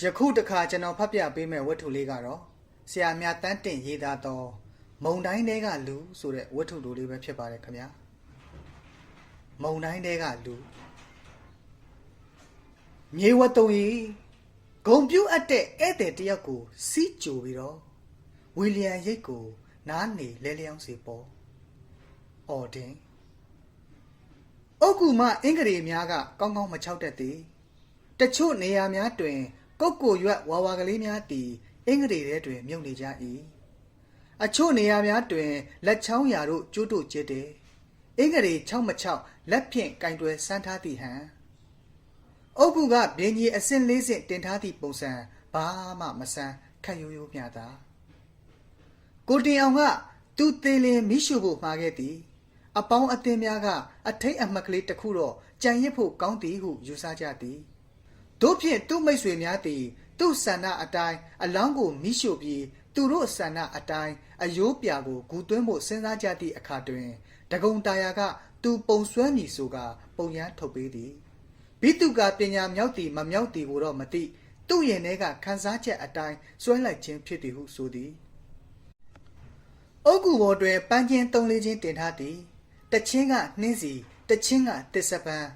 ယခုတခါကျွန်တော်ဖတ်ပြပေးမယ့်ဝတ္ထုလေးကတော့ဆရာမြတ်တန်းတင်ရေးသားသောမုံတိုင်းတဲကလူဆိုတဲ့ဝတ္ထုတိုလေးပဲဖြစ်ပါတယ်ခင်ဗျာမုံတိုင်းတဲကလူမြေဝတုံကြီးဂုံပြုတ်အပ်တဲ့ဧည့်သည်တယောက်ကို စီးကြိုပြီးတော့ဝီလီယံရိတ်ကို နားနေလဲလျောင်းစီပေါ်အော်တင်အုတ်ကူမအင်္ဂရီများကကောင်းကောင်းမချောက်တတ်သည်တချို့နေရာများတွင် ကုတ်ကိုရွက်ဝါဝါကလေးများသည်အင်္ဂရီထဲတွင်မြုပ်နေကြ၏အချို့နေရာများတွင်လက်ချောင်းရာတို့ကျိုးတို့ကျစ်တယ်အင်္ဂရီ6မ6လက်ဖြင့်ကင်တွယ်ဆန်းထားသည့်ဟန်အုတ်ကူကဘင်းကြီးအစင်လေးစင်တင်ထားသည့်ပုံစံဘာမှမဆန်းခက်ရိုးရိုးမျှသာကိုတင်အောင်ကသူသေးလင်မိရှုဖို့မှာခဲ့သည် အပေါင်းအသင်းများကအထိတ်အမှတ်ကလေးတစ်ခုတော့ကြံရစ်ဖို့ကောင်းသည်ဟုယူဆကြသည် တို့ဖြင့်သူ့မိတ်ဆွေများသည် သူ့ဆန္ဒအတိုင်းအလောင်းကိုမိရှို့ပြီးသူတို့ဆန္ဒအတိုင်းအယိုးပြာကိုဂူသွင်းဖို့စဉ်းစားကြသည့်အခါတွင်တကုံတာယာက သူပုံဆွဲမည်ဆိုကပုံရန်ထုတ်ပေးသည်ဘိတုကပညာမြောက်သည်မမြောက်သည်ကိုတော့မသိသူ့ရင်ထဲကခန်းစားချက်အတိုင်းဆွဲလိုက်ခြင်းဖြစ်သည်ဟုဆိုသည်အုတ်ကူဘော်တွင်ပန်းချင်းသုံးလေးချင်းတင်ထားသည်တချင်းကနှင်းစီတချင်းကတစ္ဆပန်း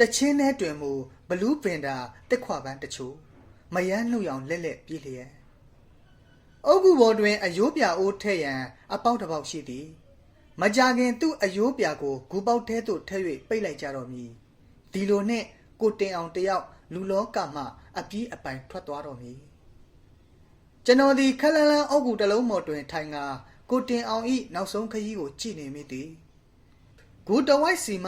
တချင်းထဲတွင်မူဘလူးပင်တာတက်ခွာပန်းတချို့မယမ်းနှုတ်ရောင်လက်လက်ပြေးလျက်အုတ်ကူဘော်တွင်အယိုးပြအိုးထည့်ရန်အပေါက်တစ်ပေါက်ရှိသည်မကြခင်သူ့အယိုးပြကိုဂူပေါက်ထဲသို့ထည့်၍ပိတ်လိုက်ကြတော့မည်ဒီလိုနှင့်ကိုတင်အောင်တယောက်လူလောကမှအပြေးအပိုင်ထွက်သွားတော့မည်ကျွန်တော်ဒီခက်လန်းလန်းအုတ်ကူတစ်လုံးမော်တွင်ထိုင်ကကိုတင်အောင်ဤနောက်ဆုံးခရီးကိုကြည့်နေမိသည်ဂူတဝိုက်စီမ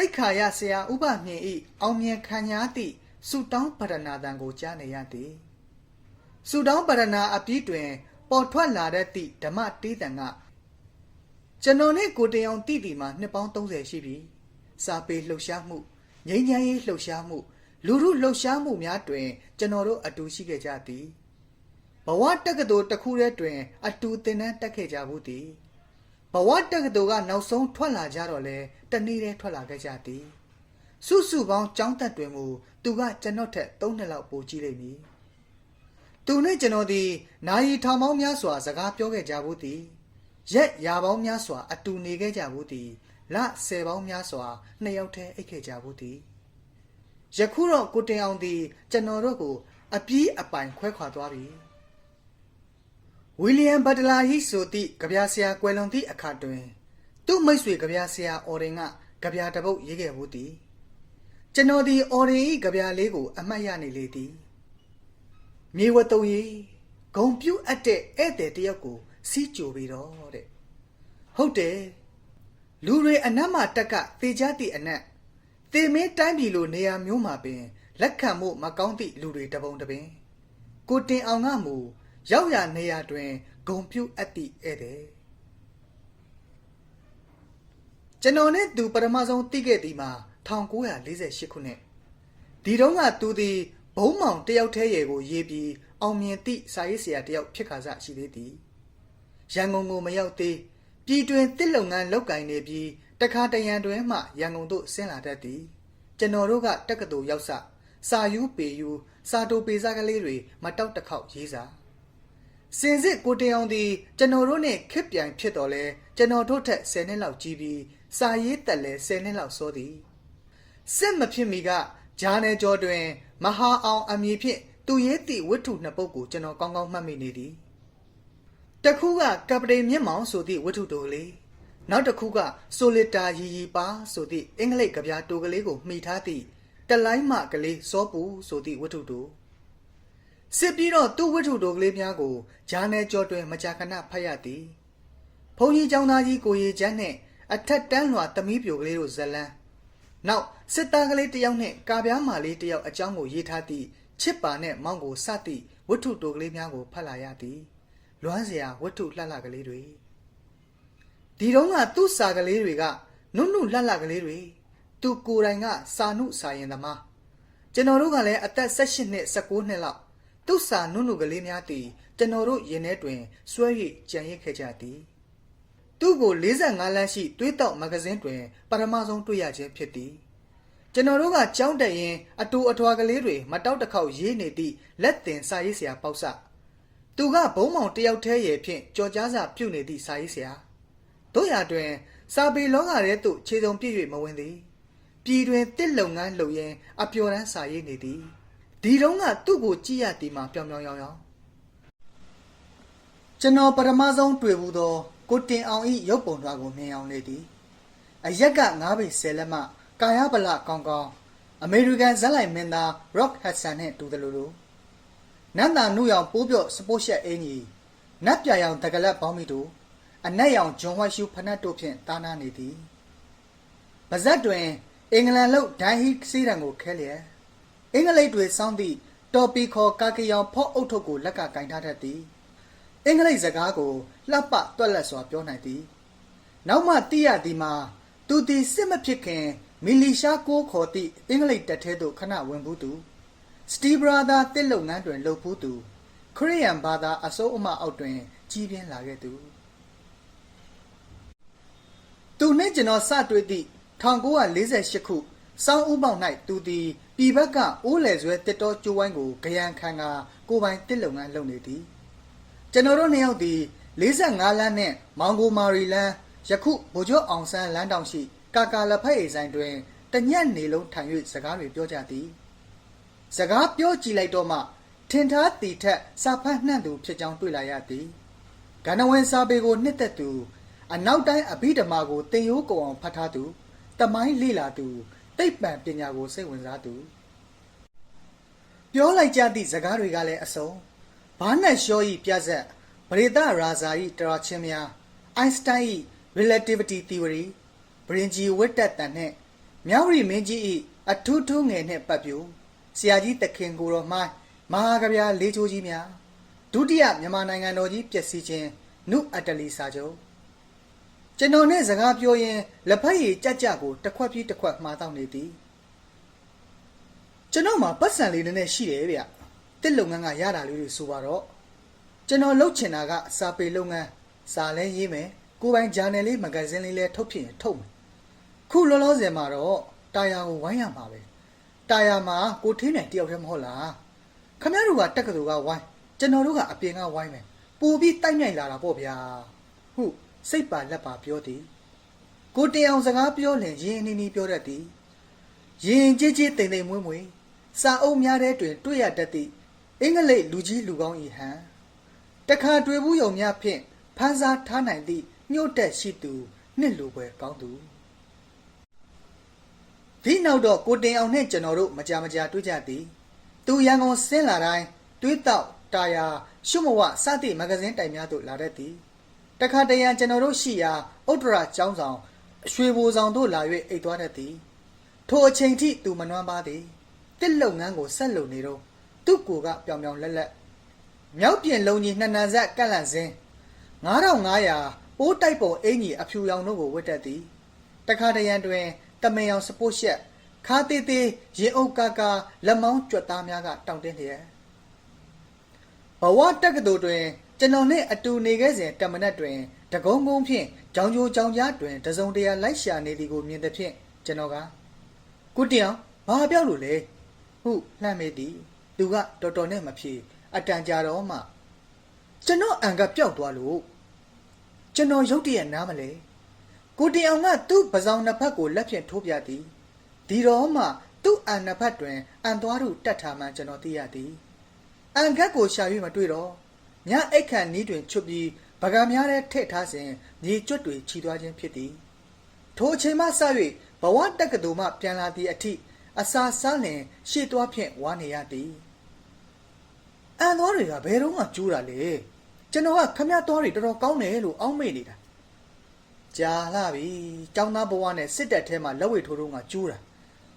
တိတ်ခါရဆရာဥပမြင့်ဤအောင်မြင်ခံညာသည့်စူတောင်းပရဏာတံကိုကြားနေရသည်စူတောင်းပရဏာအပြီးတွင် ပေါ်ထွက်လာတဲ့သည့်ဓမ္မတေးတံကကျွန်တော်နဲ့ကိုတင်အောင်တည်တည်မှာနှစ်ပေါင်း30ရှိပြီစာပေလှုပ်ရှားမှုငြိမ်းချမ်းရေးလှုပ်ရှားမှု လူမှုလှုပ်ရှားမှုများတွင် ကျွန်တော်တို့အတူရှိခဲ့ကြသည်ဘဝတက္ကသိုလ်တစ်ခုတည်းတွင် အတူသင်တန်းတက်ခဲ့ကြဘူးသည် ဘဝတက္ကသိုလ်ကနောက်ဆုံးထွက်လာကြတော့လဲတနေ့တည်းထွက်လာခဲ့ကြသည်စုစုပေါင်းចောင်းသက်တွင်မူသူကကျွန်တော်ထက်၃နှစ်လောက်ပိုကြီးလိမ့်မည်သူနဲ့ကျွန်တော်ဒီနာယီထောင်ပေါင်းများစွာစကားပြောခဲ့ကြဘူးသည်ရက်ရာပေါင်းများစွာအတူနေခဲ့ကြဘူးသည်လဆယ်ပေါင်းများစွာနှစ်ယောက်တည်းအိတ်ခဲ့ကြဘူးသည်ယခုတော့ကိုတင်အောင်သည်ကျွန်တော်တို့ကိုအပြေးအပိုင်ခွဲခွာသွားပြီ ဝီလီယံဘတ်တလာဟိဆိုသည့်ကြပြဆရာကွယ်လွန်သည့်အခါတွင် သူ့မိတ်ဆွေကြပြဆရာအော်ရင်ကကြပြတစ်ပုတ်ရေးခဲ့ဘူးသည်ကျွန်တော်ဒီအော်ရင်ဤကြပြလေးကို အမှတ်ရနေလေသည်မြေဝတုံကြီးဂုံပြုတ်အပ်တဲ့ဧည့်သည်တယောက်ကို စီးကြိုပြီးတော့တဲ့ဟုတ်တယ်လူတွေအနက်မှတက်ကသေကြသည့်အနက်သေမင်းတိုင်းပြည်လိုနေရာမျိုးမှာပင် လက်ခံမှုမကောင်းသည့်လူတွေတပုံတပင် ကိုတင်အောင်ကမူ ရောက်ရနေရာတွင်ဂုံပြုတ်အပ်သည့်ဧည့်သည်ကျွန်တော်နဲ့သူပထမဆုံးသိခဲ့သည်မှာ1948ခုနှစ်ဒီတုန်းကသူသည်ဘုံမောင်တယောက်တည်းရဲ့ကိုရေးပြီးအောင်မြင်သည့်စာရေးဆရာတယောက်ဖြစ်ခါစရှိသေးသည်ရန်ကုန်ကိုမရောက်သေးပြည်တွင်တစ်လုပ်ငန်းလုပ်ကင်နေပြီးတခါတရံတွင်မှရန်ကုန်သို့ဆင်းလာတတ်သည်ကျွန်တော်တို့ကတက္ကသိုလ်ရောက်စစာယူပေယူစာတိုပေစားကလေးတွေမတောက်တစ်ခေါက်ရေးစာ စင်စစ်ကိုတင်အောင်သည်ကျွန်တော်တို့နဲ့ခစ်ပြန်ဖြစ်တော်လဲကျွန်တော်တို့ထက်10နှစ်လောက်ကြီးပြီးစာရေးတက်လဲ10နှစ်လောက်စောသည်စစ်မဖြစ်မီကဂျာနယ်ကျော်တွင် မဟာအောင်အမည်ဖြင့်သူရေးသည့်ဝတ္ထုနှစ်ပုဒ်ကိုကျွန်တော်ကောင်းကောင်းမှတ်မိနေသည်တစ်ခုကကပတိန်မြင့်မောင်ဆိုသည့်ဝတ္ထုတိုလေးနောက်တစ်ခုကဆိုလီတာရီရီပါဆိုသည့်အင်္ဂလိပ်ကဗျာတိုကလေးကိုမှီထားသည့်တလိုင်းမကလေးစောပူဆိုသည့်ဝတ္ထုတို စစ်ပြီးတော့သူ့ဝတ္ထုတိုကလေးများကိုဂျာနယ်ကျော်တွင်မကြာခဏဖတ်ရသည်ဘုန်းကြီးကျောင်းသားကြီးကိုရီချမ်းနှင့်အထက်တန်းလွှာသမီးပြိုကလေးတို့ဇလန်းနောက်စစ်သားကလေးတစ်ယောက်နှင့်ကာပြားမာလေးတစ်ယောက်အကြောင်းကိုရေးထားသည့်ချစ်ပါနဲ့မောင်ကိုစသည့်ဝတ္ထုတိုကလေးများကိုဖတ်လာရသည်လွမ်းစရာဝတ္ထုလှလှကလေးတွေဒီတုန်းကသူ့စာကလေးတွေကနုနုလှလှကလေးတွေသူကိုယ်တိုင်ကစာနုစာရင်သမားကျွန်တော်တို့ကလည်းအသက်18နှစ်19နှစ်လောက် သူ့စာနုနုကလေးများတည်ကျွန်တော်တို့ရင်ထဲတွင်စွဲ၍ကြံရစ်ခဲ့ကြသည်သူ့ကို45လမ်းရှိတွေးတောက်မဂဇင်းတွင်ပထမဆုံးတွေ့ရခြင်းဖြစ်သည်ကျွန်တော်တို့ကကြောင်းတက်ရင်အတူအထွာကလေးတွေမတောက်တစ်ခေါက်ရေးနေသည့်လက်တင်စာရေးဆရာပေါ့ဆသူကဘုံမောင်တယောက်တည်းရဲ့ဖြင့်ကြော်ကြားစာပြုတ်နေသည့်စာရေးဆရာတို့ရတွင် စာပေလောကထဲသို့ခြေစုံပြည့်၍မဝင်သည်ပြည်တွင်တစ်လုံငန်းလှုပ်ရင်းအပျော်တမ်းစာရေးနေသည် ဒီတုန်းကသူ့ကိုကြည့်ရသည်မှာပြောင်ပြောင်ရောင်ရောင်ကျွန်တော်ပထမဆုံးတွေ့ဘူးသောကိုတင်အောင်ဤရုပ်ပုံတော်ကိုမြင်အောင်လေသည်အရက်က9ပေ10လက်မှကာယဗလကောင်းကောင်းအမေရိကန်ဇက်လိုက်မင်းသား Rock Hudson နဲ့တူတယ်လို့လို့နတ်တာနုရောင်ပိုးပြော့စပို့ရှက်အင်းကြီးနတ်ပြရောင်တကလက်ပေါင်းမီတို့အနက်ရောင်ဂျွန်ဝိုက်ရှူဖနက်တို့ဖြင့်တားနာနေသည်ပါဇက်တွင် အင်္ဂလန်လုတ်ဒိုင်းဟီစီရန်ကိုခဲလျက် အင်္ဂလိပ်တွေစောင်းသည့်တော်ပီခေါ်ကာကယောင်ဖော့အုတ်ထုတ်ကိုလက်ကကင်ထားတတ်သည်အင်္ဂလိပ်စကားကိုလှပတွက်လက်စွာပြောနိုင်သည်နောက်မှသိရသည်မှာသူသည်စစ်မဖြစ်ခင်မီလီရှားကိုခေါ်သည့်အင်္ဂလိပ်တပ်ထဲသို့ခဏဝင်ဘူးသူစတီဘရာသာတစ်လုပ်ငန်းတွင်လှုပ်ဘူးသူခရိယန်ဘာသာအစိုးအမအောက်တွင် ကြီးပြင်းလာခဲ့သူသူနှင့်ကျွန်တော်စတွေ့သည့်1948ခုစောင်းဥပေါက်၌သူသည် ပြည်ဘက်ကအိုးလေဆွဲတစ်တော်ကျိုးဝိုင်းကိုကြရန်ခံကကိုယ်ပိုင်တစ်လုပ်ငန်းလုပ်နေသည်ကျွန်တော်တို့နှစ်ယောက်ဒီ45လမ်းနဲ့မောင်ကိုမာရီလမ်းယခုဗိုလ်ချုပ်အောင်ဆန်းလမ်းတောင်ရှိကာကာလက်ဖက်အိမ်ဆိုင်တွင်တညက်နေလုံးထိုင်၍စကားတွေပြောကြသည်စကားပြောကြည့်လိုက်တော့မှထင်ထားတီထက်စာဖတ်နှံ့သူဖြစ်ကြောင်းတွေ့လာရသည်ကဏဝင်စာပေကိုနှစ်သက်သူ အနောက်တိုင်းအဘိဓမ္မာကိုသင်ရိုးကုန်အောင်ဖတ်ထားသူတမိုင်းလေ့လာသူ သိပ္ပံပညာကိုစိတ်ဝင်စားသူပြောလိုက်ကြသည့်စကားတွေကလည်းအစုံဘာနဲ့ရှောဤပြဆက်ဗရေဒရာဇာဤတရာချင်းများအိုင်းစတိုင်းဤ relativity theory ဗရင်ကြီးဝိတက်တန်နှင့်မြောက်ရီမင်းကြီးဤအထူးထူးငယ်နှင့်ပတ်ပြူဆရာကြီးတခင်ကိုတော်မှိုင်းမဟာကဗျာလေးချိုးကြီးများဒုတိယမြန်မာနိုင်ငံတော်ကြီးပျက်စီးခြင်းနုအတ္တလီစာချုပ် ကျွန်တော်နဲ့စကားပြောရင်လက်ဖက်ရည်ကြက်ကြက်ကိုတစ်ခွက်ပြီးတစ်ခွက်မှားတော့နေသည်ကျွန်တော်မှာပတ်စံလေးနည်းနည်းရှိတယ်ဗျတစ်လုပ်ငန်းကရတာလေးတွေဆိုပါတော့ကျွန်တော်လုပ်ချင်တာကစာပေလုပ်ငန်းစာလဲရေးမယ်ကိုယ်ပိုင်ဂျာနယ်လေးမဂဇင်းလေးလဲထုတ်ဖြစ်ရင်ထုတ်မယ်ခုလောလောဆယ်မှာတော့တာယာကိုဝိုင်းရမှာပဲတာယာမှာကိုထင်းနိုင်တယောက်တည်းမဟုတ်လားခမရတို့ကတက္ကသိုလ်ကဝိုင်းကျွန်တော်တို့ကအပြင်ကဝိုင်းမယ်ပို့ပြီးတိုက်မြိုက်လာတာပေါ့ဗျာဟု စိတ်ပါလက်ပါပြောသည်ကိုတင်အောင်စကားပြောလင်ရင်အင်းနီးပြောတတ်သည်ရင်ကြီးကြီးတိမ်တိမ်မွေးမွေးစာအုပ်များတဲ့တွင် တွေ့ရတတ်သည့်အင်္ဂလိပ်လူကြီးလူကောင်းဤဟန်တခါတွေ့ဘူးယုံများဖြင့်ဖန်စားထားနိုင်သည့်ညှို့တက်ရှိသူနှစ်လူပွဲကောင်းသူဒီနောက်တော့ကိုတင်အောင်နဲ့ကျွန်တော်တို့မကြမကြတွေ့ကြသည်သူရန်ကုန်ဆင်းလာတိုင်းတွေးတောက်တာယာရှုမဝစသည့်မဂဇင်းတိုင်များသို့လာတတ်သည် တခါတရံကျွန်တော်တို့ရှိရာဥတ္တရာကျောင်းဆောင်ရွှေဘိုဆောင်သို့လာ၍အိတ်သွားတတ်သည်ထိုအချိန်ထိသူမနှွမ်းပါသည်တစ်လုပ်ငန်းကိုဆက်လုပ်နေတော့သူ့ကိုယ်ကပြောင်ပြောင်လက်လက်မြောက်ပြင်လုံကြီးနှစ်နံဆက်ကန့်လန့်စင်း9500ပိုးတိုက်ပုံအင်ကြီးအဖြူရောင်တို့ကိုဝတ်တတ်သည်တခါတရံတွင်တမင်အောင်စပုတ်ရှက်ခါသေးသေးရင်အုပ်ကာကာလက်မောင်းကြွက်သားများကတောင့်တင်းလျက်ဘဝတက္ကသိုလ်တွင် ကျွန်တော်နှင့်အတူနေခဲ့စဉ်တမနက်တွင်တကုံကုန်းဖြင့်ကြောင်ကြိုကြောင်ကြားတွင်တစုံတရာလိုက်ရှာနေသည်ကိုမြင်သဖြင့်ကျွန်တော်ကကုတျောင်ဘာပြောက်လို့လဲဟုလှမ်းမေးသည်သူကတော်တော်နဲ့မဖြေအတန်ကြာတော့မှကျွန်တော်အံကပျောက်သွားလို့ကျွန်တော်ရုတ်တရက်နားမလဲကိုတင်အောင်ကသူ့ပစောင်နှစ်ဖက်ကိုလက်ဖြင့်ထိုးပြသည်ဒီတော့မှသူ့အံနှစ်ဖက်တွင်အံသွားတို့တတ်ထားမှကျွန်တော်သိရသည်အံခက်ကိုရှာ၍မတွေ့တော့ ညအိတ်ခန့်နီးတွင်ချွတ်ပြီးဗကာများထဲထည့်ထားစဉ်မြေကျွတ်တွေခြီသွားခြင်းဖြစ်သည်ထိုအချိန်မှစ၍ဘဝတက္ကသိုလ်မှပြန်လာသည့်အထိအစာစားလင်ရှေ့သွားဖြင့်ဝါနေရသည်အန်သွားတွေကဘယ်တော့မှကျိုးတာလေကျွန်တော်ကခမရသွားတွေတော်တော်ကောင်းတယ်လို့အောက်မေ့နေတာကြာလာပြီចောင်းသားဘဝနဲ့စစ်တပ်ထဲမှာလက်ဝဲထိုးတော့ကကျိုးတာ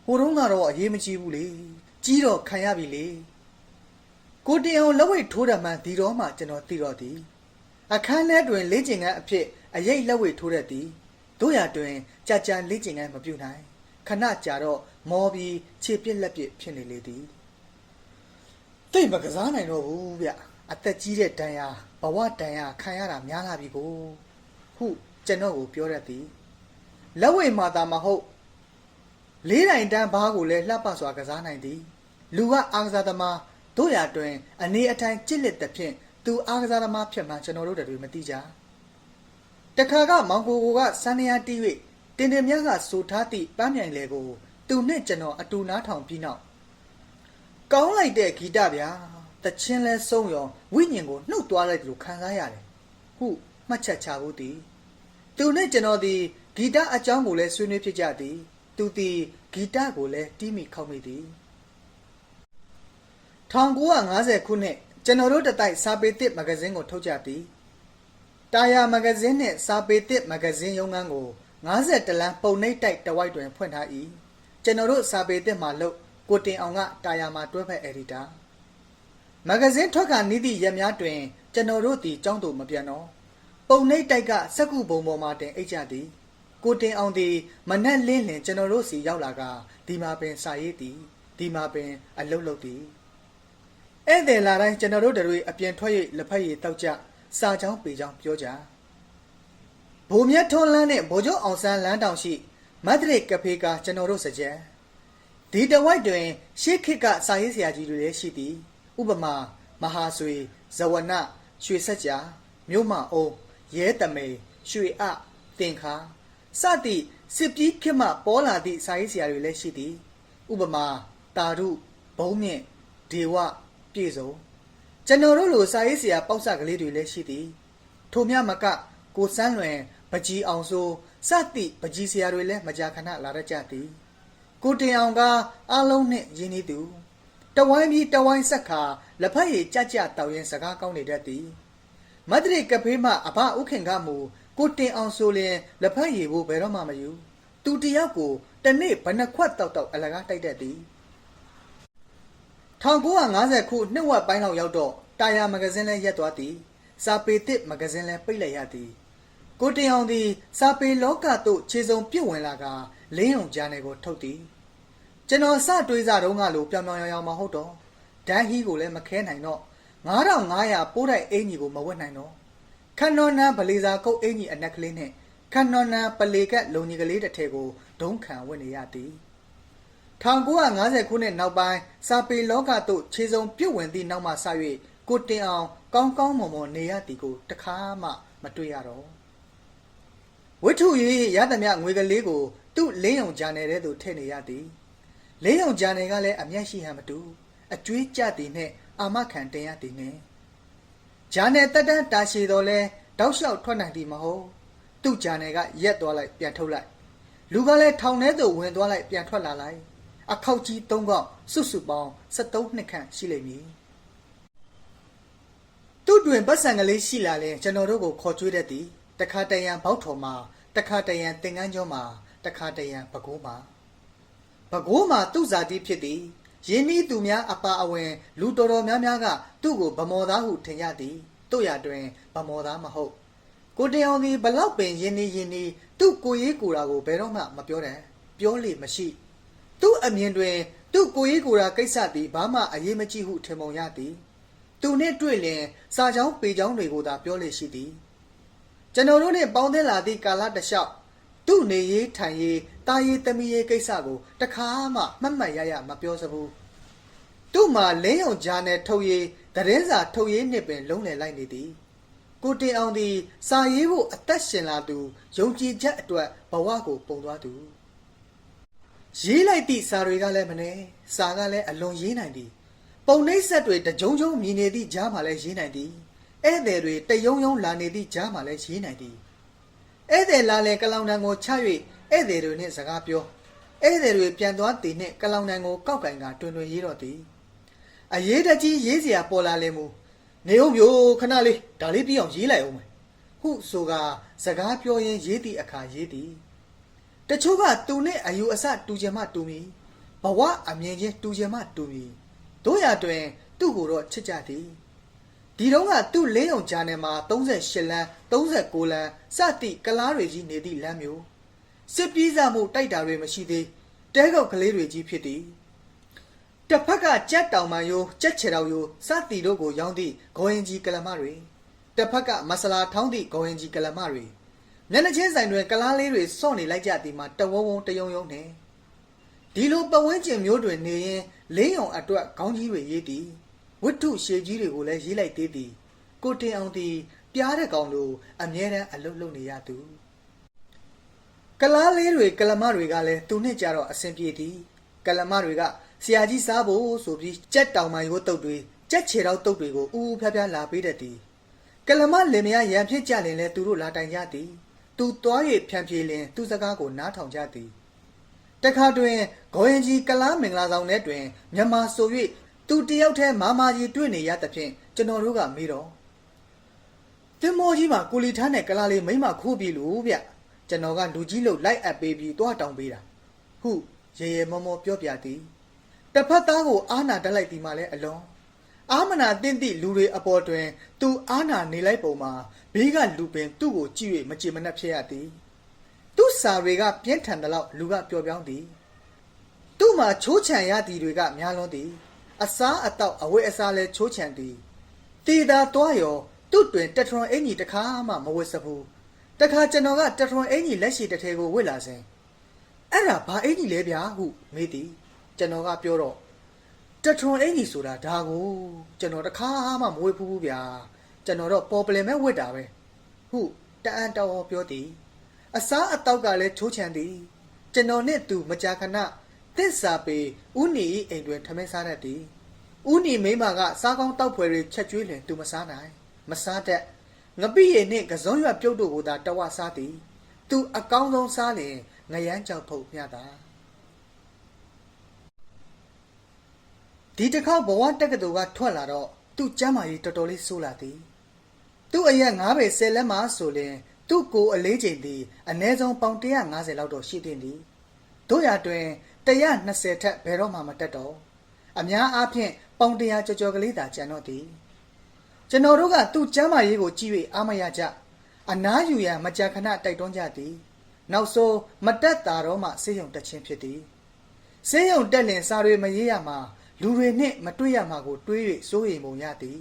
ဟိုတုန်းကတော့အရေးမကြီးဘူးလေကြီးတော့ခံရပြီလေ ကိုတင်အောင်လက်ဝဲထိုးတယ်မှန်ဒီတော့မှကျွန်တော်သိတော့သည် အခန်းထဲတွင်လေးကျင်ကန်းအဖြစ်အရေးလက်ဝဲထိုးတတ်သည်တို့ရတွင်ကြာကြာလေးကျင်ကန်းမပြုတ်နိုင်ခဏကြာတော့မောပြီးခြေပြက်လက်ပြက်ဖြစ်နေလေသည်တိတ်မကစားနိုင်တော့ဘူးဗျအသက်ကြီးတဲ့တန်ရာဘဝတန်ရာခံရတာများလာပြီကိုဟုကျွန်တော်ကိုပြောတတ်သည်လက်ဝဲမှာသာမဟုတ်လေးတိုင်တန်းဘားကိုလည်းလှပစွာကစားနိုင်သည် လူကအားကစားသမား တို့ရတွင် အနေအထိုင်ကြစ်လက်သဖြင့်သူအားကစားသမားဖြစ်မှကျွန်တော်တို့တွေမသိကြတခါကမောင်ကိုကိုကစန္ဒယာတီး၍တင်တင်မြတ်ကဆိုထားသည့်ပန်းမြိုင်လေကို သူနှင့်ကျွန်တော်အတူနားထောင်ပြီးနောက်ကောင်းလိုက်တဲ့ဂီတဗျာတချင်းလဲဆုံးရောဝိညာဉ်ကိုနှုတ်သွားလိုက်တယ်လို့ခံစားရတယ်ဟုမှတ်ချက်ချဖို့သည်သူနဲ့ကျွန်တော်ဒီဂီတအကြောင်းကိုလည်းဆွေးနွေးဖြစ်ကြသည် သူဒီဂီတကိုလည်းတီးမိခောက်မိသည် 1950ခုနှစ်ကျွန်တော်တို့တစ်တိုက်စာပေတစ်မဂဇင်းကိုထုတ်ကြသည်တာယာမဂဇင်းနှင့်စာပေတစ်မဂဇင်းရုံးခန်းကို50လမ်းပုံနှိပ်တိုက်တဝိုက်တွင်ဖွင့်ထား၏ကျွန်တော်တို့စာပေတစ်မှာလို့ကိုတင်အောင်ကတာယာမှာတွဲဖက်အယ်ဒီတာမဂဇင်းထွက်ခါနီးသည့်ရက်များတွင်ကျွန်တော်တို့ဒီចောင်းသူမပြန်တော့ပုံနှိပ်တိုက်ကစက္ကူဘုံပေါ်မှာတင်အိတ်ကြသည်ကိုတင်အောင်သည်မနက်လင်းလင်ကျွန်တော်တို့စီရောက်လာကဒီမှာပင်စာရေးသည်ဒီမှာပင်အလုတ်လုတ်သည် ဧည့်သည်လာတိုင်းကျွန်တော်တို့တွေအပြင်ထွက်၍လက်ဖက်ရည်တောက်ကြစာချောင်းပေချောင်းပြောကြဘိုးမြတ်ထွန်းလန်းနဲ့ဗိုလ်ချုပ်အောင်ဆန်းလန်းတောင်ရှိမတ်ဒရစ်ကဖေးကကျွန်တော်တို့စကြံဒီတဝိုက်တွင် ရှေးခေတ်ကစာရေးဆရာကြီးတွေလည်းရှိသည်ဥပမာမဟာဆွေဇဝနရွှေဆက်ကြာမြို့မအုံးရဲတမေရွှေအတင်ခါစသည့်စစ်ပီးခေတ်မှပေါ်လာသည့်စာရေးဆရာတွေလည်းရှိသည် ဥပမာတာရုဘုံမြင့်ဒေဝ ပြည်စုံကျွန်တော်တို့လိုစာရေးဆရာပေါက်စကလေးတွေလည်းရှိသည်ထိုမြမကကိုစန်းလွင်ပကြီးအောင်ဆိုစသည့်ပကြီးဆရာတွေလည်းမကြာခဏလာရကြသည်ကိုတင်အောင်ကအလုံးနှင့်ရင်းနှီးသူတဝိုင်းပြီးတဝိုင်းဆက်ခါလက်ဖက်ရည်ကြကြတောက်ရင်စကားကောင်းနေတတ်သည်မတ်ဒရစ်ကဖေးမှအဘဥခင်ကမူကိုတင်အောင်ဆိုလျင်လက်ဖက်ရည်ဖို့ဘယ်တော့မှမယူသူတယောက်ကိုတနေ့ဘယ်နှခွက်တောက်တောက်အလကားတိုက်တတ်သည် 1950ခုနှစ်ဝက်ပိုင်းလောက်ရောက်တော့တာယာမဂဇင်းလဲရက်သွားသည်စာပေတစ်မဂဇင်းလဲပိတ်လိုက်ရသည်ကိုတင်အောင်သည်စာပေလောကသို့ခြေစုံပြစ်ဝင်လာကလင်းုံဂျာနယ်ကိုထုတ်သည်ကျွန်တော်စတွေးစားတုန်းကလိုပြောင်ပြောင်ရောင်ရောင်မဟုတ်တော့ဒန်ဟီကိုလည်းမခဲနိုင်တော့9500ပိုးတိုက်အင်ကြီးကိုမဝတ်နိုင်တော့ခန်နော်နန်ဗလီဇာကုတ်အင်ကြီးအနက်ကလေးနဲ့ခန်နော်နန်ပလေကက်လုံကြီးကလေးတစ်ထည်ကိုဒုံးခံဝတ်နေရသည် 1950ခုနှစ်နောက်ပိုင်းစာပေလောကသို့ခြေစုံပြုတ်ဝင်သည့်နောက်မှစ၍ကိုတင်အောင် ကောင်းကောင်းမွန်မွန်နေရသည်ကိုတခါမှမတွေ့ရတော့ဝိထုရေးရသမျှငွေကလေးကို သူ့လင်းယုံဂျာနယ်ထဲသို့ထည့်နေရသည်လင်းယုံဂျာနယ်ကလည်းအမျက်ရှိဟန်မတူအကျွေးကြသည်နှင့်အာမခံတင်ရသည်နှင့်ဂျာနယ်တက်တန်းတာရှည်တော်လဲတောက်လျှောက်ထွက်နိုင်သည်မဟုတ်သူ့ဂျာနယ်ကရက်သွားလိုက်ပြန်ထုတ်လိုက်လူကလည်းထောင်ထဲသို့ဝင်သွားလိုက်ပြန်ထွက်လာလိုက် အခောက်ကြီး၃កောက်စွတ်စွတ်ပေါင်း73နှစ်ခန့်ရှိလိမ့်မည်သူ့တွင်ပတ်စံကလေးရှိလာရင်ကျွန်တော်တို့ကိုခေါ်ကြွေးတတ်သည်တခါတရံဘောက်ထော်မှာတခါတရံသင်္ကန်းကျောမှာတခါတရံပကိုးမှာပကိုးမှာသူ့ဇာတိဖြစ်သည်ယင်းဤသူများအပါအဝင် လူတော်တော်များများကသူ့ကိုဗမော်သားဟုထင်ကြသည်တို့ရတွင်ဗမော်သားမဟုတ်ကိုတင်အောင်သည်ဘလောက်ပင်ယင်းဤယင်းဤသူ့ကိုရေးကိုရာကိုဘယ်တော့မှမပြောတယ်ပြောလေမရှိ သူ့အမြင်တွင် သူ့ကိုရေးကိုရာကိစ္စသည်ဘာမှအရေးမကြီးဟုထင်ပုံရသည်သူနှင့်တွေ့လျင်စာချောင်းပေချောင်းတွေကိုသာပြောလေရှိသည်ကျွန်တော်တို့နှင့်ပေါင်းသင်းလာသည့်ကာလတစ်လျှောက်သူ့နေရေးထိုင်ရေးတာရေးသမီးရေးကိစ္စကိုတခါမှမှတ်မှတ်ရရမပြောစဘူးသူ့မှာလင်းယုံဂျာနယ်ထုတ်ရေးသတင်းစာထုတ်ရေးနှစ်ပင်လုံးလည်လိုက်နေသည်ကိုတင်အောင်သည်စာရေးဖို့အသက်ရှင်လာသူယုံကြည်ချက်အတွက်ဘဝကိုပုံသွားသူ ရေးလိုက်သည့်စာတွေကလည်းမနေစာကလည်းအလွန်ရေးနိုင်သည်ပုံနှိပ်ဆက်တွေတကြုံကြုံမြင်နေသည့်ကြားမှာလည်းရေးနိုင်သည်ဧည့်သည်တွေတယုံယုံလာနေသည့်ကြားမှာလည်းရေးနိုင်သည်ဧည့်သည်လာလဲကလောင်တန်ကိုချ၍ဧည့်သည်တွေနှင့်စကားပြောဧည့်သည်တွေပြန်သွားတည်နှင့်ကလောင်တန်ကိုကောက်ကင်ကတွင်တွင်ရေးတော့သည်အရေးတကြီးရေးเสียပေါ်လာလဲမူနေအောင်မျိုးခဏလေးဒါလေးပြီးအောင်ရေးလိုက်အောင်မယ်ဟုဆိုကစကားပြောရင်းရေးသည့်အခါရေးသည်တ ချို့ကသူနှင့်အယူအဆတူချင်မှတူမီဘဝအမြင်ချင်းတူချင်မှတူမီတို့ရတွင် သူ့ကိုတော့ချစ်ကြသည်ဒီတော့ကသူ့လင်းအောင်ဂျာနယ်မှာ38လမ်း39လမ်းစသည့်ကလားတွေကြီးနေသည့်လမ်းမျိုးစစ်ပြေးစားမှုတိုက်တာတွေမရှိသေးတဲကောက်ကလေးတွေကြီးဖြစ်သည်တစ်ဖက်ကကြက်တောင်မှန်ယိုကြက်ချေတော်ယိုစသည်တို့ကိုရောင်းသည့်ဂေါ်ရင်ကြီးကလမတွေတစ်ဖက်ကမဆလာထောင်းသည့်ဂေါ်ရင်ကြီးကလမတွေ မျက်နှာချင်းဆိုင်တွင်ကလားလေးတွေစော့နေလိုက်ကြသည်မှာတဝုံဝုံတယုံယုံနဲ့ဒီလိုပဝန်းကျင်မျိုးတွင်နေရင်လင်းယုံအတွက်ခေါင်းကြီးတွေရေးသည်ဝတ္ထုရှည်ကြီးတွေကိုလည်းရေးလိုက်သေးသည်ကိုတင်အောင်သည်ပြားတဲ့ကောင်လိုအမြဲတမ်းအလုတ်လုတ်နေရသူကလားလေးတွေကလမတွေကလည်းသူနဲ့ကြတော့အဆင်ပြေသည်ကလမတွေကဆရာကြီးစားဖို့ဆိုပြီးကြက်တောင်မှရိုးတုပ်တွေကြက်ခြေတော့တုပ်တွေကိုဥဥဖျားဖျားလာပေးတတ်သည်ကလမလင်မယားရံဖြစ်ကြရင်လဲသူတို့လာတိုင်ကြသည် သူသွား၍ဖြန့်ဖြေလင် သူစကားကိုနားထောင်ကြသည်တခါတွင်ဂေါ်ရင်ကြီးကလားမင်္ဂလာဆောင်ထဲတွင်မြန်မာဆို၍သူတယောက်တည်းမာမာကြီးတွေ့နေရသဖြင့်ကျွန်တော်တို့ကမေးတော့တင်မောကြီးမှာကိုလီထားနဲ့ကလားလေးမိမ့်မခိုးပြီလို့ဗျကျွန်တော်ကလူကြီးလို့လိုက်အပ်ပေးပြီးတွားတောင်းပေးတာဟုရေရေမောမောပြောပြသည်တစ်ဖက်သားကိုအာနာတက်လိုက်ဒီမှာလဲအလွန် အာမနာတင့်တိလူတွေအပေါ်တွင် သူအာနာနေလိုက်ပုံမှာဘေးကလူပင်သူ့ကိုကြည့်၍မကြည်မနှက်ဖြစ်ရသည်သူ့စာတွေကပြင်းထန်တယ်လို့လူကပျော်ပြောင်းသည်သူ့မှာချိုးချံရသည်တွေကများလွန်းသည် အစားအသောက်အဝတ်အစားလဲချိုးချံသည်တီသာတွားရောသူ့တွင်တက်ထရွန်အင်ကြီးတစ်ခါမှမဝတ်စဘူးတခါကျွန်တော်ကတက်ထရွန်အင်ကြီးလက်ရှိတစ်ထည်ကိုဝတ်လာစဉ်အဲ့ဒါဘာအင်ကြီးလဲဗျာဟုမေးသည်ကျွန်တော်ကပြောတော့ တက်ထရွန်အင်ကြီးဆိုတာဒါကိုကျွန်တော်တစ်ခါမှမဝတ်ဘူးဗျာကျွန်တော်တော့ပေါ်ပလင်မဲ့ဝတ်တာပဲဟုတအန်တော်ပြောသည်အစားအသောက်ကလည်းချိုးချံသည် ကျွန်တော်နဲ့သူမကြာခဏသစ္စာပေဥနီ၏အိမ်တွင်ထမင်းစားတတ်သည်ဥနီမိန်းမကစားကောင်းတောက်ဖွယ်တွေချက်ကျွေးလင်သူမစားနိုင် မစားတတ်ငပိရည်နှင့်ကစုံရွက်ပြုတ်တို့ကိုသာတဝစားသည် သူအကောင်းဆုံးစားလင်ငရမ်းကြောက်ဖုတ်မျှတာ ဒီတစ်ခေါက်ဘဝတက္ကသိုလ်ကထွက်လာတော့သူ့ကျမ်းမာရေးတော်တော်လေးဆိုးလာသည်သူ့အရက်9ပဲ10လက်မှဆိုရင် သူ့ကိုယ်အလေးချိန်သည်အ ਨੇ ဆုံးပေါင်150လောက်တော့ရှိသင့်သည်တို့ရတွင်120ထက်ဘယ်တော့မှမတက်တော့အများအားဖြင့်ပေါင်100ကြော်ကြော်ကလေးသာကျန်တော့သည်ကျွန်တော်တို့ကသူ့ကျမ်းမာရေးကိုကြည့်၍အားမရကြအနားယူရန်မကြာခဏတိုက်တွန်းကြသည် နောက်ဆုံးမတက်တာတော့မှဆေးရုံတက်ခြင်းဖြစ်သည်ဆေးရုံတက်လင်စာတွေမရေးရမှာ လူတွေနှင့်မတွေ့ရမှာကိုတွေး၍စိုးရိမ်ပုံရသည်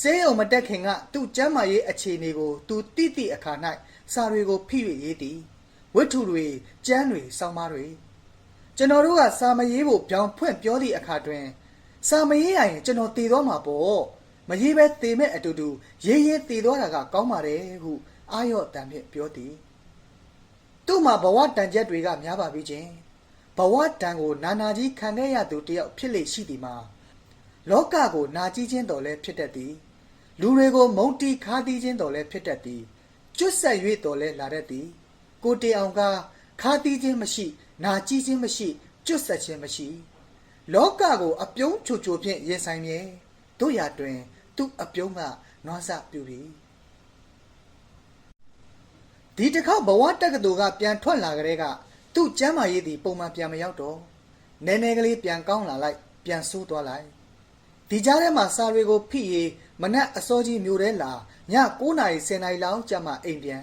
ဆေးရုံမတက်ခင်ကသူ့ကျမ်းမာရေးအခြေအနေကိုသူတိတိအခါ၌စာတွေကိုဖိ၍ရေးသည်ဝိထုတွေကျမ်းတွေစောင်းမတွေကျွန်တော်တို့ကစာမရေးဖို့ပြောင်းဖွင့်ပြောသည့်အခါတွင် စာမရေးရရင်ကျွန်တော်တည်သွားမှာပေါ့မရေးပဲတည်မဲ့အတူတူရေးရေးတည်သွားတာကကောင်းပါတယ်ဟုအာရော့တန်ဖြင့်ပြောသည်သူ့မှာဘဝတန်ချက်တွေကများပါပြီချင်း ဘဝတန်ကိုနာနာကြီးခံခဲ့ရသူတယောက်ဖြစ်လေရှိသည်မှာလောကကိုနာကြည့်ခြင်းတော်လည်းဖြစ်တတ်သည်လူတွေကိုမုံတီခါးတီးခြင်းတော်လည်းဖြစ်တတ်သည်ကျွတ်ဆက်၍တော်လည်းလာတတ်သည်ကိုတေအောင်ကခါးတီးခြင်းမရှိ နာကြည့်ခြင်းမရှိကျွတ်ဆက်ခြင်းမရှိ လောကကိုအပြုံးချိုချိုဖြင့်ရင်ဆိုင်မြဲတို့ရတွင် သူ့အပြုံးကနွားစပြူပြီဒီတစ်ခေါက်ဘဝတက္ကသိုလ်ကပြန်ထွက်လာကြတဲ့က သူ့ကျမ်းမာရေးသည်ပုံမှန်ပြန်မရောက်တော့နည်းနည်းကလေးပြန်ကောင်းလာလိုက်ပြန်ဆိုးသွားလိုက်ဒီကြားထဲမှာစာတွေကိုဖိရေးမနက်အစောကြီးမျိုးထဲလာည9နာရီ10နာရီလောက်ကြာမှအိမ်ပြန်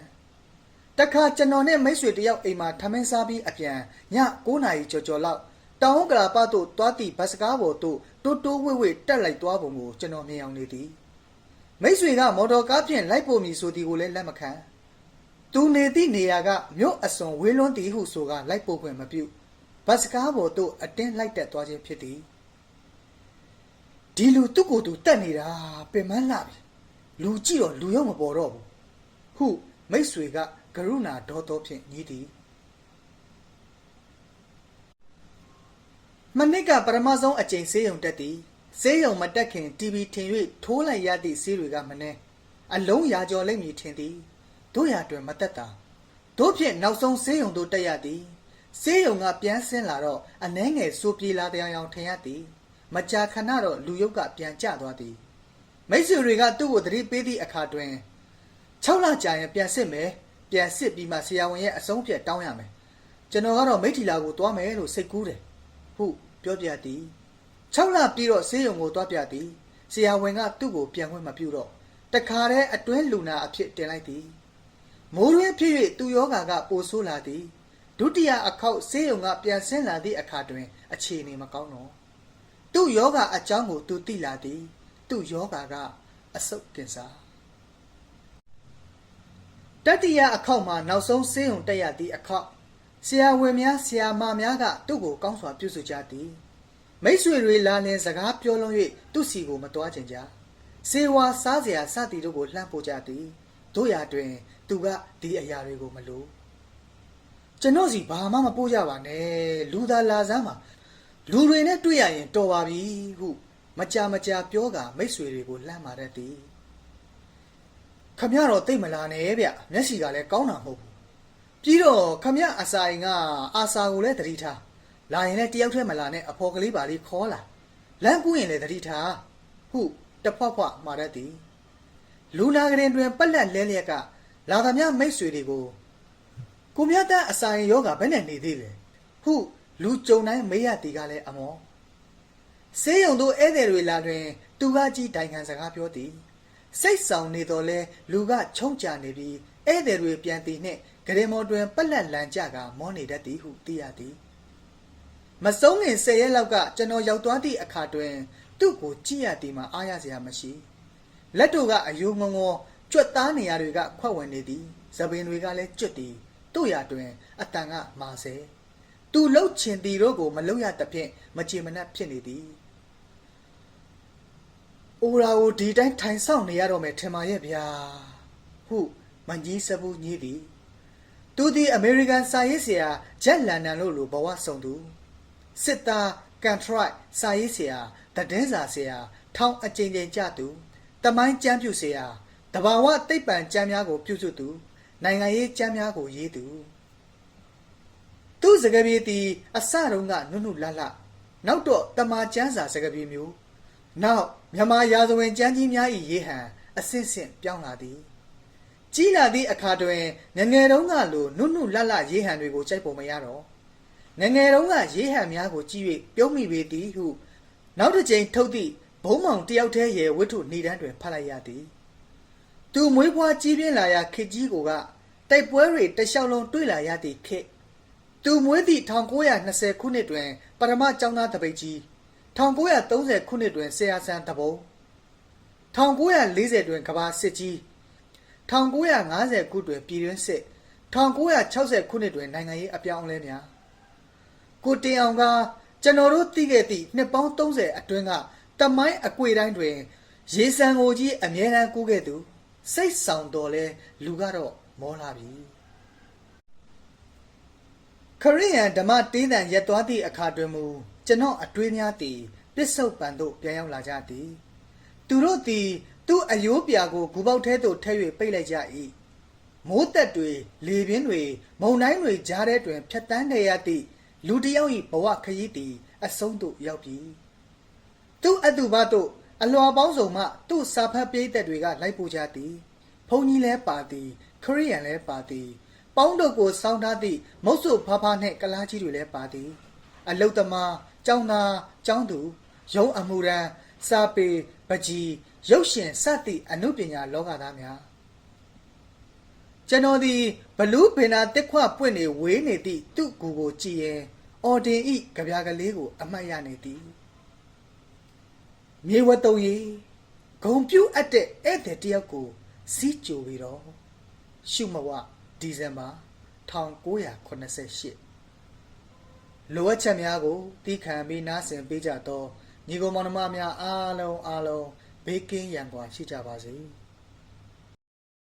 တခါကျွန်တော်နဲ့မိတ်ဆွေတယောက်အိမ်မှာထမင်းစားပြီးအပြန်ည9နာရီကျော်ကျော်လောက်တောင်ကလာပသို့သွားသည့်ဘတ်စကားပေါ်သို့တိုးတိုးဝှေ့ဝှေ့တက်လိုက်သွားပုံကိုကျွန်တော်မြင်အောင်နေသည်မိတ်ဆွေကမော်တော်ကားဖြင့်လိုက်ပို့မည်ဆိုသည်ကိုလည်းလက်မခံ သူနေသည့်နေရာကမြို့အစွန်ဝေးလွန်းသည်ဟုဆိုကလိုက်ပို့ခွင့်မပြုဘတ်စကားပေါ်သို့အတင်းလိုက်တက်သွားခြင်းဖြစ်သည်ဒီလူသူ့ကိုယ်သူတက်နေတာပင်မလှပြီလူကြည့်တော့လူရောက်မပေါ်တော့ဘူးဟုမိတ်ဆွေကကရုဏာဒေါသောဖြင့်ညီးသည်မနစ်ကပရမဆုံးအကျိန်ဆေးရုံတက်သည်ဆေးရုံမတက်ခင် TV ထင်၍ထိုးလိုက်ရသည့်ဆေးတွေကမနှဲအလုံးရာကျော်လိမ့်မည်ထင်သည် တို့ရတွင်မတက်တာတို့ဖြင့်နောက်ဆုံးဆေးရုံသို့တက်ရသည်ဆေးရုံကပြန်ဆင်းလာတော့အနှဲငယ်စိုးပြေးလာတဲ့အယောင်ထင်ရသည် မကြာခဏတော့လူရုပ်ကပြန်ကျသွားသည်မိတ်ဆွေတွေကသူ့ကိုသတိပေးသည့်အခါတွင်6လကြာရင်ပြန်စစ်မယ်ပြန်စစ်ပြီးမှဆရာဝန်ရဲ့အဆုံးဖြတ်တောင်းရမယ်ကျွန်တော်ကတော့မိထီလာကိုသွားမယ်လို့စိတ်ကူးတယ်ဟုပြောပြသည်6လပြီးတော့ဆေးရုံကိုသွားပြသည်ဆရာဝန်ကသူ့ကိုပြန်ခွင့်မပြုတော့တခါတည်းအတွင်းလူနာအဖြစ်တင်လိုက်သည် မိုးရွေးဖြစ်၍သူ့ယောဂါကပိုဆိုးလာသည်ဒုတိယအခေါက်ဆေးရုံကပြန်ဆင်းလာသည့်အခါတွင် အခြေအနေမကောင်းတော့သူ့ယောဂအကြောင်းကိုသူသိလာသည် သူ့ယောဂကအဆုတ်တင်စားတတိယအခေါက်မှာနောက်ဆုံးဆေးရုံတက်ရသည့်အခေါက်ဆရာဝန်များဆရာမများကသူ့ကိုကောင်းစွာပြုစုကြသည်မိတ်ဆွေတွေလာလင်စကားပြောလွန်၍သူ့စီကိုမတော်ကြင်ကြစေဝါစားစရာစသည်တို့ကိုလှမ်းပို့ကြသည်တို့ရာတွင် သူကဒီအရာတွေကိုမလိုကျွန်တော်စီဘာမှမပို့ကြပါနဲ့လူသားလာစမ်းမှာလူတွေနဲ့တွေ့ရရင်တော်ပါပြီဟုမကြာမကြာပြောကမိတ်ဆွေတွေကိုလှမ်းမာတတ်သည်ခမရတော့တိတ်မလာနဲ့ဗျမျက်စီကလည်းကောင်းတာမဟုတ်ဘူးပြီးတော့ခမရအဆိုင်ကအာစာကိုလည်းတတိထားလာရင်လည်းတယောက်တည်းမလာနဲ့အဖော်ကလေးပါလေးခေါ်လာလမ်းကူးရင်လည်းတတိထားဟုတဖွက်ဖွက်မှာတတ်သည်လူနာကရင်တွင်ပက်လက်လဲလျက်က လာသမျှမိတ်ဆွေတွေကိုကိုမြတ်တအဆိုင်ယောဂဘယ်နဲ့နေသေးလဲဟုလူကြုံတိုင်းမေးရတီကလည်းအမောဆေးရုံတို့ဧည့်သည်တွေလာတွင် သူကကြီးတိုင်ခံစကားပြောသည်စိတ်ဆောင်နေတော့လဲလူကချုံကြနေပြီးဧည့်သည်တွေပြန်တည်နှင့်ဂရေမော်တွင်ပက်လက်လန်ကြကမောနေတတ်သည်ဟုသိရသည်မဆုံးခင်၁၀ရက်လောက်ကကျွန်တော်ရောက်သွားသည့်အခါတွင် သူ့ကိုကြည့်ရသည်မှာအားရစရာမရှိလက်တို့ကအယိုးငုံငေါ ကြွက်သားနေရတွေကခွက်ဝင်နေသည်သပင်တွေကလည်းကြွက်သည်တို့ရတွင်အတန်ကမာဆဲသူလှုပ်ချင်သည်တို့ကို မလှုပ်ရသဖြင့်မချေမနှက်ဖြစ်နေသည်အိုရာကိုဒီတိုင်းထိုင်ဆောင်နေရတော့မယ်ထင်ပါရဲ့ဗျာဟုမန်ကြီးစပူးညည်းသည်သူသည်အမေရိကန်စာရေးဆရာဂျက်လန်နန်လို့လိုဘဝဆောင်သူစစ်သားကန်ထရိုက်စာရေးဆရာတည်င်းစာဆရာထောင်အကြိမ်ကြိမ်ကြသူတမိုင်းကျမ်းပြုဆရာ တဘာဝတိတ်ပံကျမ်းများကို ပြုစုသူ နိုင်ငံရေးကျမ်းများကိုရေးသူသူစကားပြေသည်အစတုန်းကနုနုလတ်လတ်နောက်တော့တမာကျမ်းစာစကားပြေမျိုးနောက်မြန်မာရာဇဝင်ကျမ်းကြီးများ၏ရေးဟန်အဆင့်ဆင့်ပြောင်းလာသည်ကြီးလာသည့်အခါတွင်ငယ်ငယ်တုန်းကလိုနုနုလတ်လတ်ရေးဟန်တွေကိုကြိုက်ပုံမရတော့ငယ်ငယ်တုန်းကရေးဟန်များကိုကြည့်၍ပြုံးမိပေသည်ဟု နောက်တစ်ကြိမ်ထုတ်သည့်ဘုံမောင်တယောက်တည်းရဲ့ဝတ္ထုနေတန်းတွင်ဖတ်လိုက်ရသည် သူမွေးဖွားကြီးပြင်းလာရာခေတ်ကြီးကိုကတိုက်ပွဲတွေတလျှောက်လုံးတွေ့လာရသည့်ခေတ်သူမွေးသည့်1920ခုနှစ်တွင်ပထမကျောင်းသားတပိတ်ကြီး1930ခုနှစ်တွင်ဆရာဆန်တဘုံ1940တွင်ကဘာစစ်ကြီး1950ခုတွင်ပြည်တွင်းစစ်1960ခုနှစ်တွင်နိုင်ငံရေးအပြောင်းအလဲများကိုတင်အောင်ကကျွန်တော်တို့သိခဲ့သည့်နှစ်ပေါင်း30အတွင်းကတမိုင်းအကွေတိုင်းတွင် ရေစံကိုကြီးအမြဲတမ်းကူးခဲ့သူ စိတ်ဆောင်တော်လဲလူကတော့မောလာပြီခရိယန်ဓမ္မတေးတန်ရက်သွားသည့်အခါတွင်မူကျွန်တော်အတွေးများသည်ပစ္စုပန်သို့ပြန်ရောက်လာကြသည်သူတို့သည်သူ့အယိုးပြာကိုဂူပေါက်ထဲသို့ထည့်၍ပိတ်လိုက်ကြ၏မိုးသက်တွေလေပြင်းတွေမုန်တိုင်းတွေကြားထဲတွင်ဖြတ်တန်းနေရသည့်လူတစ်ယောက်၏ဘဝခရီးသည်အဆုံးသို့ရောက်ပြီသူ့အတူဘသို့ အလွာပေါင်းစုံမှသူ့စာဖတ်ပိတ်သက်တွေကလိုက်ပို့ကြသည်ဘုန်းကြီးလဲပါသည် ခရိယန်လဲပါသည် ပေါင်းတို့ကိုစောင်းထားသည့်မုတ်ဆုဖားဖားနှင့်ကလားကြီးတွေလည်းပါသည် အလုတ်သမားကျောင်းသားကျောင်းသူရုံးအမှုရန်စာပေပကြီးရုပ်ရှင်စသည့်အမှုပညာလောကသားများကျွန်တော်သည်ဘလူးဖေနာတက်ခွပွင့်နေဝေးနေသည့်သူ့ကိုယ်ကိုကြည်ရင်အော်တင်ဤကြပြာကလေးကိုအမှတ်ရနေသည် မြေဝတ်တုံရီဂုံပြူအပ်တဲ့ဧည့်သည်တယောက်ကိုစီးကြိုပြီးတော့ရှုမဝဒီဇင်ဘာ1988လိုအပ်ချက်များကိုတီးခံပြီးနားဆင်ပေးကြတော့ညီကောင်မောင်နှမများအားလုံးအားလုံးဘေးကင်းရန်ကွာရှိကြပါစေ။